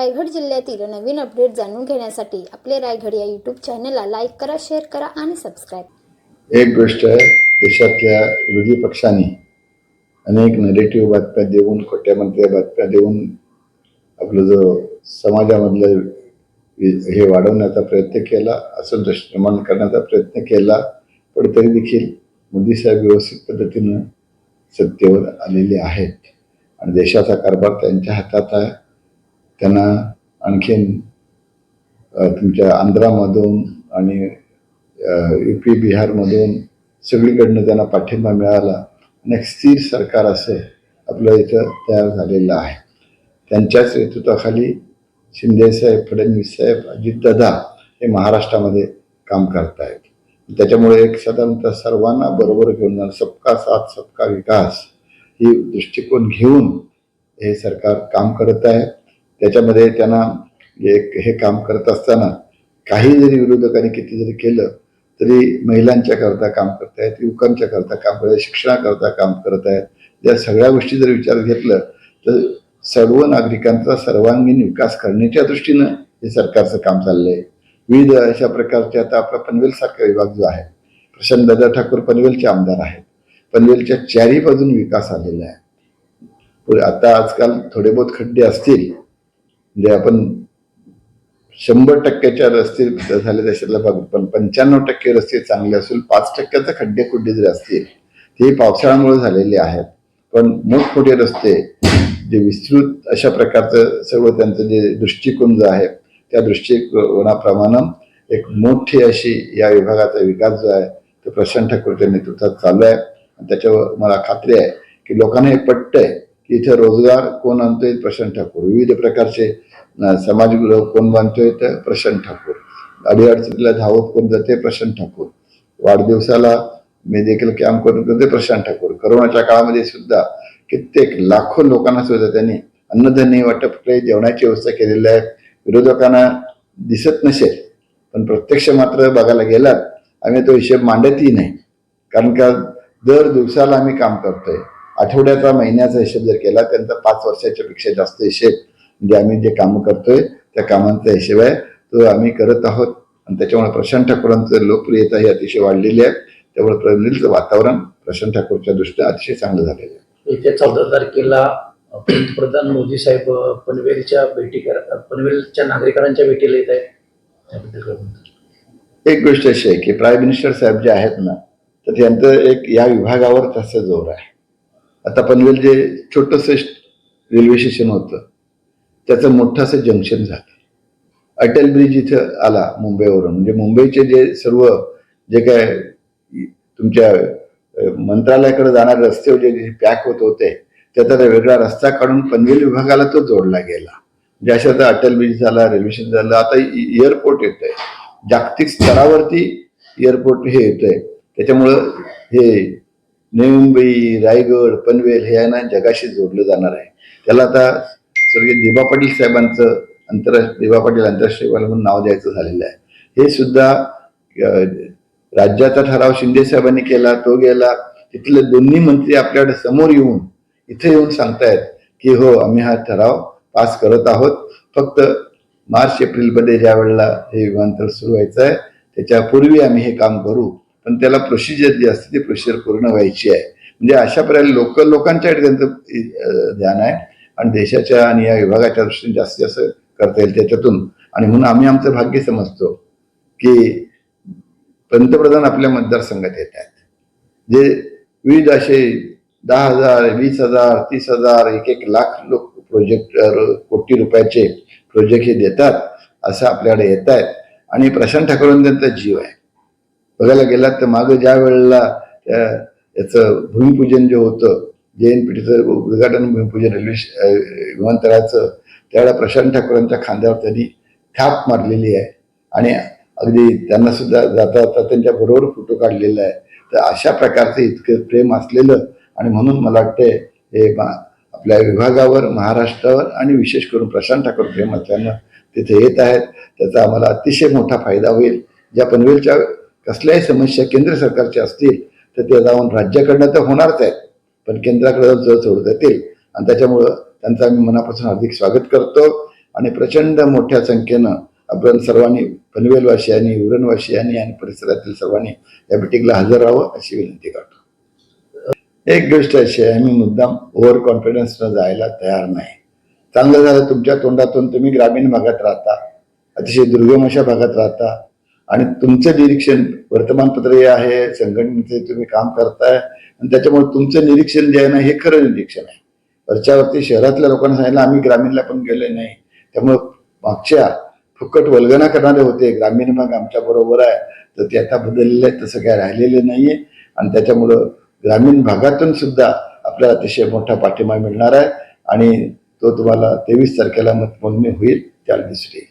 रायगड जिल्ह्यातील नवीन अपडेट जाणून घेण्यासाठी आपले रायगड या यूट्यूब चॅनलला लाईक करा शेअर करा आणि सबस्क्राईब एक गोष्ट आहे देशातल्या विरोधी पक्षांनी अनेक नेगेटिव्ह बातम्या देऊन खोट्या मंत्र्या बातम्या देऊन आपलं जो समाजामधलं हे वाढवण्याचा प्रयत्न केला असंतोष निर्माण करण्याचा प्रयत्न केला पण तरी देखील मोदी साहेब व्यवस्थित पद्धतीनं सत्तेवर आलेले आहेत. आणि देशाचा कारभार त्यांच्या हातात आहे. त्यांना आणखीन तुमच्या आंध्रामधून आणि यू पी बिहारमधून सगळीकडनं त्यांना पाठिंबा मिळाला. आणि एक स्थिर सरकार असं आपलं इथं तयार झालेलं आहे. त्यांच्याच नेतृत्वाखाली शिंदेसाहेब फडणवीस साहेब अजितदादा हे महाराष्ट्रामध्ये काम करतायत. त्याच्यामुळे एक साधारणतः सर्वांना बरोबर घेऊन जाणं सबका साथ सबका विकास ही दृष्टिकोन घेऊन हे सरकार काम करत आहे. त्याच्यामध्ये त्यांना एक हे काम करत असताना काही जरी विरोधकांनी किती जरी केलं तरी महिलांच्या करता काम करतायत युवकांच्या करता काम करत आहेत शिक्षणाकरता काम करत आहेत. या सगळ्या गोष्टी जर विचारात घेतलं तर सर्व नागरिकांचा सर्वांगीण विकास करण्याच्या दृष्टीनं हे सरकारचं काम चाललं आहे विविध अशा प्रकारचे आता आपला पनवेल सारखा विभाग जो आहे प्रशांतदादा ठाकूर पनवेलचे आमदार आहेत. पनवेलच्या चारी बाजून विकास आलेला आहे. आता आजकाल थोडे बहुत खड्डे असतील म्हणजे आपण शंभर टक्क्याच्या रस्ते झाले त्याच्यातला बघू पण पंच्याण्णव टक्के रस्ते चांगले असून पाच टक्क्याचे खड्डे खुड्डे जरी असतील ते पावसाळ्यामुळे झालेले आहेत. पण मोठमोठे रस्ते जे विस्तृत अशा प्रकारचं सर्व त्यांचं जे दृष्टिकोन जो आहे त्या दृष्टिकोनाप्रमाणे एक मोठी अशी या विभागाचा विकास जो आहे तो प्रशांत ठाकूरच्या नेतृत्वात चालू आहे. आणि त्याच्यावर मला खात्री आहे की लोकांना हे पटतंय की इथं रोजगार कोण आणतोय? प्रशांत ठाकूर. विविध प्रकारचे समाजगृह कोण बांधतोय तर प्रशांत ठाकूर. अडीअडचणीला धावत कोण जाते प्रशांत ठाकूर. वाढदिवसाला मी देखील कॅम्प करत होते प्रशांत ठाकूर. करोनाच्या काळामध्ये सुद्धा कित्येक लाखो लोकांना सुद्धा त्यांनी अन्नधान्य वाटप केले जेवणाची व्यवस्था केलेली आहे. विरोधकांना दिसत नसेल पण प्रत्यक्ष मात्र बघायला गेलात आम्ही तो हिशेब मांडतही नाही. कारण का दर दिवसाला आम्ही काम करतोय. आठवड्याचा महिन्याचा हिशेब जर केला त्यांचा पाच वर्षाच्या पेक्षा जास्त हिशेब म्हणजे आम्ही जे काम करतोय त्या कामांचा हिशेब आहे. तो आम्ही करत आहोत. आणि त्याच्यामुळे प्रशांत ठाकूरांचं लोकप्रियता ही अतिशय वाढलेली आहे. त्यामुळे पनवेलचं वातावरण प्रशांत ठाकूरच्या दृष्टीने अतिशय चांगलं झालेलं आहे. येत्या चौदा तारखेला पंतप्रधान मोदी साहेब पनवेलच्या भेटी कर पनवेलच्या नागरिकांच्या भेटीला येत आहेत. त्याबद्दल? एक गोष्ट अशी आहे की प्राईम मिनिस्टर साहेब जे आहेत ना तर त्यांचं एक या विभागावर तसं जोर आहे. आता पनवेल जे छोटंसं रेल्वे स्टेशन होतं त्याचं मोठं असं जंक्शन झालं. अटल ब्रिज इथं आला मुंबईवरून. म्हणजे मुंबईचे जे सर्व जे काय तुमच्या मंत्रालयाकडे जाणारे रस्ते जे पॅक होत होते त्याचा वेगळा रस्ता काढून पनवेल विभागाला तो जोडला गेला. म्हणजे अशा आता अटल ब्रिज झाला रेल्वे स्टेशन झालं आता एअरपोर्ट येत आहे जागतिक स्तरावरती एअरपोर्ट हे येत आहे त्याच्यामुळं हे नवी मुंबई रायगड पनवेल हे यांना जगाशी जोडलं जाणार आहे. त्याला आता स्वर्गीय दिबा पाटील साहेबांचं आंतरराष्ट्रीय दिबा पाटील आंतरराष्ट्रीय विमानतळ म्हणून नाव द्यायचं झालेलं आहे. हे सुद्धा राज्याचा ठराव शिंदे साहेबांनी केला तो गेला. तिथले दोन्ही मंत्री आपल्याकडे समोर येऊन इथे येऊन सांगतायत की हो आम्ही हा ठराव पास करत आहोत. फक्त मार्च एप्रिलमध्ये ज्या वेळेला हे विमानतळ सुरू व्हायचं आहे त्याच्यापूर्वी आम्ही हे काम करू. पण त्याला प्रोसिजर जी असते ती प्रोसिजर पूर्ण व्हायची आहे. म्हणजे अशा प्रकारे लोकल लोकांच्याकडे त्यांचं ध्यान आहे. आणि देशाच्या आणि या विभागाच्या दृष्टीने जास्तीत जास्त करता येईल त्याच्यातून. आणि म्हणून आम्ही आमचं भाग्य समजतो की पंतप्रधान आपल्या मतदारसंघात येत आहेत. जे विविध असे दहा हजार वीस हजार तीस हजार एक एक लाख लोक प्रोजेक्ट कोटी रुपयाचे प्रोजेक्ट हे देतात असं आपल्याकडे येत आहेत. आणि प्रशांत ठाकूरांचा त्यांचा जीव आहे. बघायला गेलात तर मागं ज्या वेळेला त्या याचं भूमिपूजन जे होतं जे एन पी टीचं उद्घाटन भूमिपूजन रेल्वे विमानतळाचं त्यावेळेला प्रशांत ठाकूरांच्या खांद्यावर त्यांनी थाप मारलेली आहे. आणि अगदी त्यांना सुद्धा जाता जाता त्यांच्या बरोबर फोटो काढलेला आहे. तर अशा प्रकारचं इतकं प्रेम असलेलं आणि म्हणून मला वाटतंय हे मा- आपल्या विभागावर महाराष्ट्रावर आणि विशेष करून प्रशांत ठाकूर प्रेम असल्यानं तिथे येत आहेत. त्याचा आम्हाला अतिशय मोठा फायदा होईल. ज्या पनवेलच्या कसल्याही समस्या केंद्र सरकारच्या असतील तर ते जाऊन राज्याकडनं तर होणारच आहेत. पण केंद्राकडे जर सोडत येतील आणि त्याच्यामुळं त्यांचं आम्ही मनापासून हार्दिक स्वागत करतो. आणि प्रचंड मोठ्या संख्येनं आपण सर्वांनी पनवेलवासियांनी उरणवासियांनी आणि परिसरातील सर्वांनी या मिटिंगला हजर राहावं अशी विनंती करतो. एक गोष्ट अशी आहे मी मुद्दाम ओव्हर कॉन्फिडन्सनं जायला तयार नाही. चांगलं झालं तुमच्या तोंडातून तुम्ही ग्रामीण भागात राहता. अतिशय दुर्गम अशा भागात राहता. आणि तुमचं निरीक्षण वर्तमानपत्र हे आहे संघटनेचे तुम्ही काम करताय आणि त्याच्यामुळे तुमचं निरीक्षण जे आहे ना हे खरं निरीक्षण आहे. वरच्यावरती शहरातल्या लोकांना सांगितलं आम्ही ग्रामीणला पण गेले नाही. त्यामुळं मागच्या फुकट वल्गना करणारे होते ग्रामीण भाग आमच्या बरोबर आहे तर ते आता बदललेलं आहे तसं काय राहिलेलं नाहीये. आणि त्याच्यामुळं ग्रामीण भागातून सुद्धा आपल्याला अतिशय मोठा पाठिंबा मिळणार आहे. आणि तो तुम्हाला तेवीस तारखेला मतमोजणी होईल त्याला दिसून येईल.